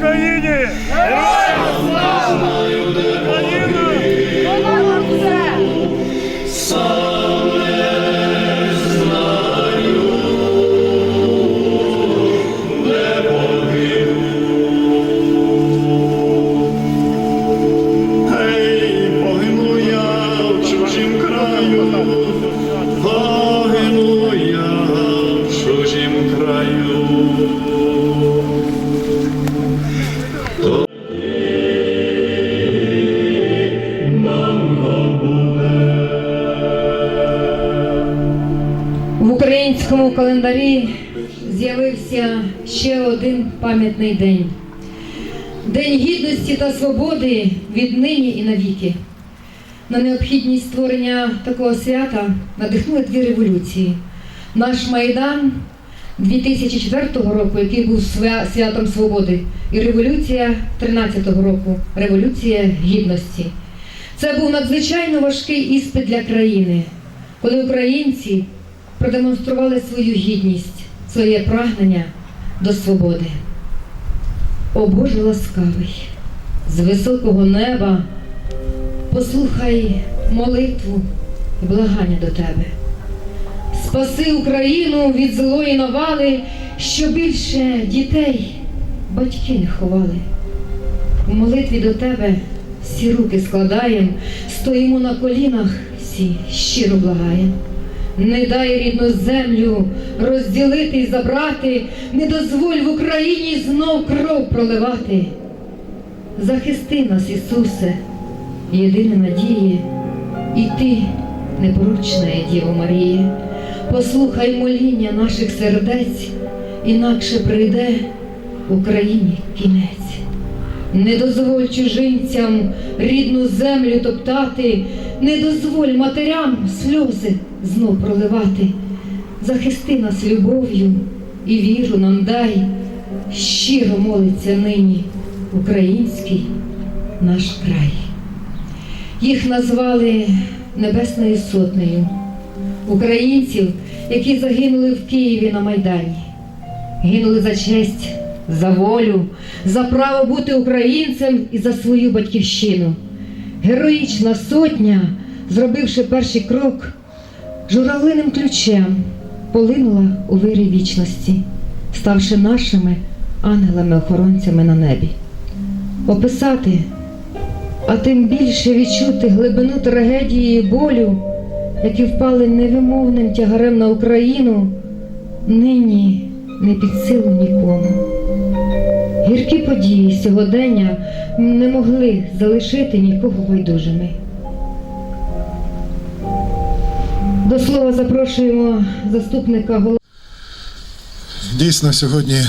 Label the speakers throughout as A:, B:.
A: Україні!
B: Знаю,
C: українському календарі з'явився ще один пам'ятний день. День гідності та свободи віднині і навіки. На необхідність створення такого свята надихнули дві революції. Наш Майдан 2004 року, який був святом свободи, і революція 13-го року, революція гідності. Це був надзвичайно важкий іспит для країни, коли українці продемонстрували свою гідність, своє прагнення до свободи. О Боже ласкавий, з високого неба послухай молитву і благання до Тебе. Спаси Україну від злої навали, що більше дітей батьки не ховали. У молитві до Тебе всі руки складаєм, стоїмо на колінах, всі щиро благаєм. Не дай рідну землю розділити і забрати, не дозволь в Україні знов кров проливати. Захисти нас, Ісусе, єдине надіє, і ти, непорочна Діво Марія, послухай моління наших сердець, інакше прийде Україні кінець. Не дозволь чужинцям рідну землю топтати, не дозволь матерям сльози знов проливати. Захисти нас любов'ю і віру нам дай, щиро молиться нині український наш край. Їх назвали Небесною Сотнею, українців, які загинули в Києві на Майдані, гинули за честь, за волю, за право бути українцем і за свою батьківщину. Героїчна сотня, зробивши перший крок, журавлиним ключем полинула у вирі вічності, ставши нашими ангелами-охоронцями на небі. Описати, а тим більше відчути глибину трагедії і болю, які впали невимовним тягарем на Україну, нині не під силу нікому. Гіркі події сьогодення не могли залишити нікого байдужими. До слова запрошуємо заступника голови.
D: Дійсно, сьогодні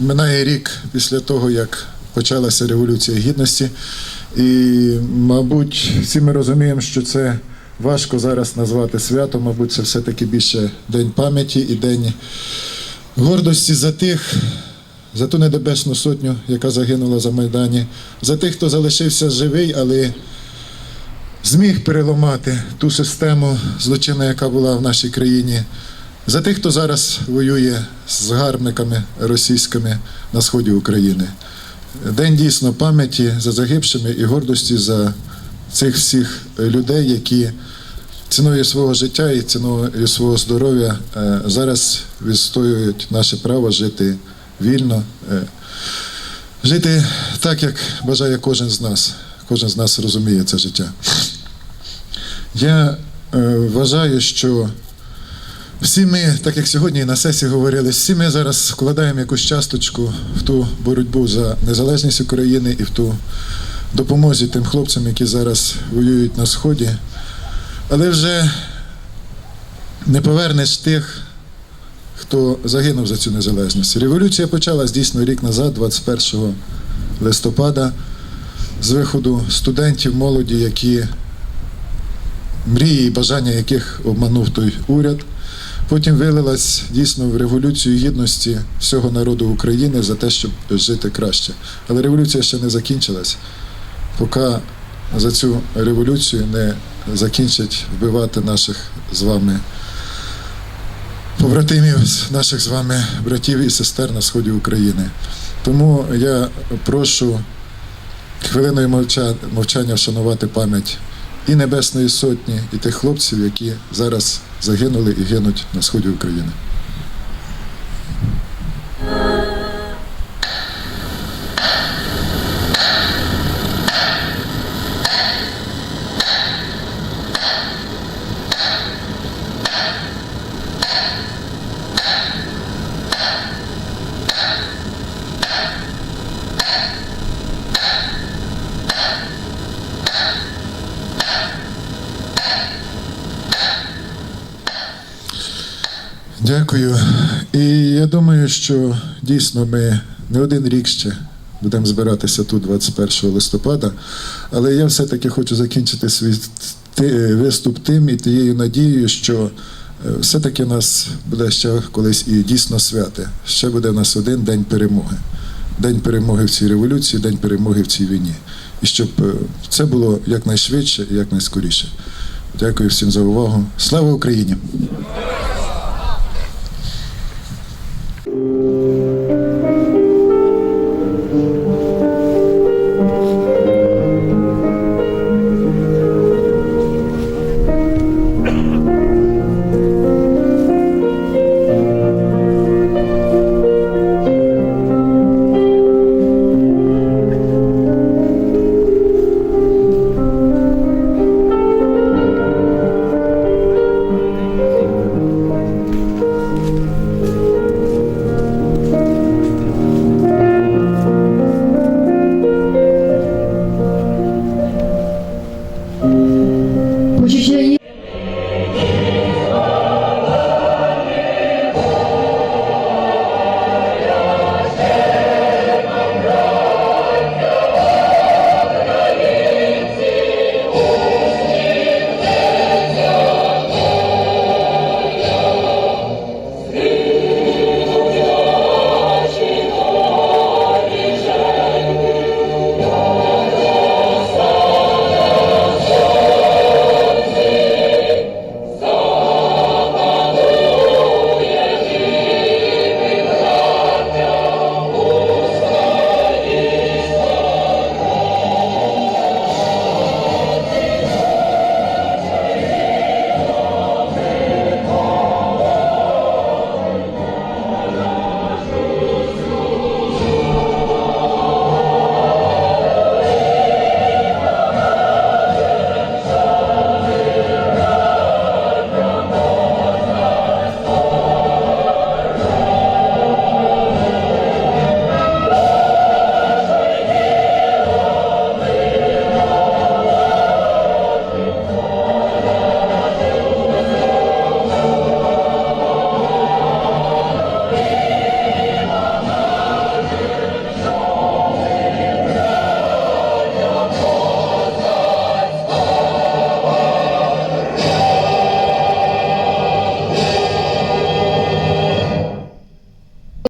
D: минає рік після того, як почалася Революція Гідності. І, мабуть, всі ми розуміємо, що це важко зараз назвати святом, мабуть, це все-таки більше День пам'яті і День гордості за тих, за ту небесну сотню, яка загинула за Майдані, за тих, хто залишився живий, але зміг переламати ту систему злочинну, яка була в нашій країні. За тих, хто зараз воює з загарбниками російськими на сході України. День дійсно пам'яті за загибшими і гордості за цих всіх людей, які ціною свого життя і ціною свого здоров'я е, зараз відстоюють наше право жити вільно, е, жити так, як бажає кожен з нас. Кожен з нас розуміє це життя. Я е, вважаю, що всі ми, так як сьогодні на сесії говорили, всі ми зараз вкладаємо якусь часточку в ту боротьбу за незалежність України і в ту допомозі тим хлопцям, які зараз воюють на сході. Але вже не повернеш тих, хто загинув за цю незалежність. Революція почалась дійсно рік назад, 21 листопада. з виходу студентів, молоді, які мрії і бажання яких обманув той уряд. Потім вилилась дійсно в революцію гідності всього народу України за те, щоб жити краще. Але революція ще не закінчилась. Поки за цю революцію не закінчать вбивати наших з вами побратимів, наших з вами братів і сестер на сході України. Тому я прошу хвилиною мовча- мовчання вшанувати пам'ять і Небесної Сотні, і тих хлопців, які зараз загинули і гинуть на сході України. Дякую. І я думаю, що дійсно ми не один рік ще будемо збиратися тут 21 листопада. Але я все-таки хочу закінчити свій виступ тим і тією надією, що е, все-таки нас буде ще колись і дійсно святе. Ще буде в нас один день перемоги. День перемоги в цій революції, день перемоги в цій війні. І щоб е, це було якнайшвидше і якнайскоріше. Дякую всім за увагу. Слава Україні!